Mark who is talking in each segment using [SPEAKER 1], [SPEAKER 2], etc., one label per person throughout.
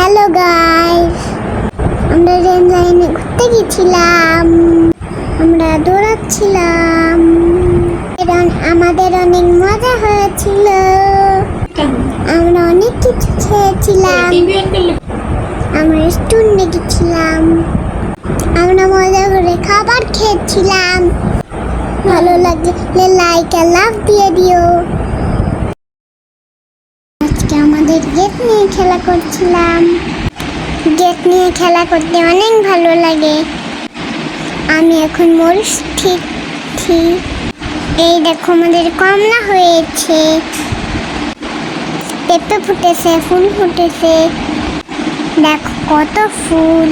[SPEAKER 1] Hello guys আমরা rail লাইনে ঘুরতে গেছিলাম। আমরা দৌড়াচ্ছিলাম। আমাদের অনেক মজা হয়েছিল। আমরা অনেক কিছু খেয়েছিলাম। আমরা রেস্টুরেন্টে গেছিলাম আমরা মজা করে খাবার খেয়েছিলাম। ভালো লাগলে লাইক আর লাভ দিয়ে দিও। আজকে আমাদের গেট নিয়ে খেলা করছিলাম। গেট নিয়ে খেলা করতে অনেক ভালো লাগে। আমি এখন মরিচ ঠিক ঠিক। এই দেখো আমাদের কমলা হয়েছে। পেঁপে ফুটেছে ফুল ফুটেছে। দেখো কত ফুল।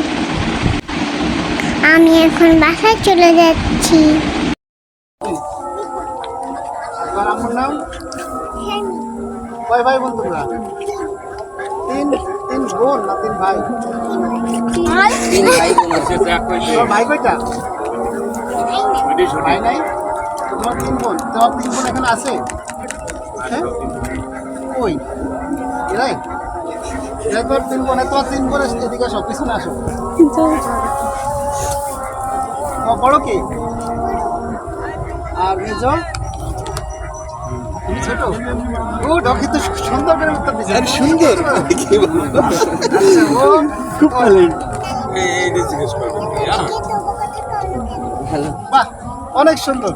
[SPEAKER 1] আমি এখন বাসায় চলে যাচ্ছি।
[SPEAKER 2] আম্মুর নাম? কয় ভাই বোন তোমরা তিন তিন বোন না তিন ভাই? ভাই কয়টা? ভাই নাই। তোমার তিন বোন। তোমার তিন বোন এখানে আছে? হ্যাঁ ওই এরাই? এরা তোর তিন বোন। তোমার তিন বোন এদিকে সব পিছনে আসো। তোমার বড় কি? আর মেজ? তুমি ছোট? গুড ও কিন্তু সুন্দর করে উত্তর দিচ্ছে।
[SPEAKER 3] আর সুন্দর? কি বলব?
[SPEAKER 2] ও
[SPEAKER 3] খুব ট্যালেন্ট
[SPEAKER 2] বাহ অনেক সুন্দর।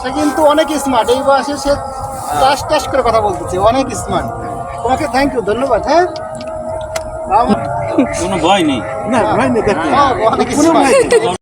[SPEAKER 2] সে কিন্তু অনেক স্মার্ট এই বয়সে সে টাস টাস করে কথা বলতেছে। অনেক স্মার্ট তোমাকে থ্যাংক ইউ ধন্যবাদ হ্যাঁ?
[SPEAKER 4] কোনো ভয় নেই।
[SPEAKER 3] না কোনো
[SPEAKER 2] smart।
[SPEAKER 3] নেই।